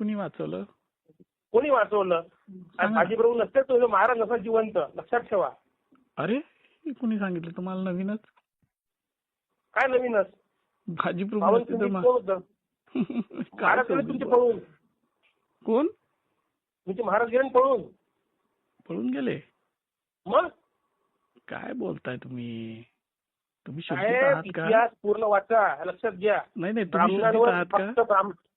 कुणी वाचवलं? कोणी वाचवलं. बाजीप्रभू नसते तो महाराज नसा जिवंत. लक्षात ठेवा. अरे कुणी सांगितलं? तुम्हाला नवीनच? काय नवीनच? तुमचे पळून. कोण? तुमचे महाराज गेले पळून. पळून गेले? मग? काय बोलताय तुम्ही? तुम्ही इतिहास पूर्ण वाचा लक्षात घ्या. नाही नाही फक्त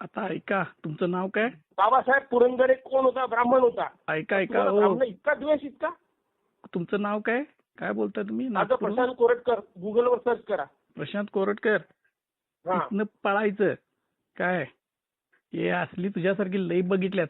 आता ऐका तुमचं नाव काय? बाबासाहेब पुरंदरे कोण होता? ब्राह्मण होता. ऐका ऐका तुम्हाला हो. ब्राह्मण इतका द्वेष इतका? तुमचं नाव काय? काय बोलताय तुम्ही? नागपूरहून? प्रशांत कोरटकर. गुगलवर सर्च करा. प्रशांत कोरटकर? हा. इथनं पळायचं. काय? हे असली तुझ्यासारखी लई बघितल्यात.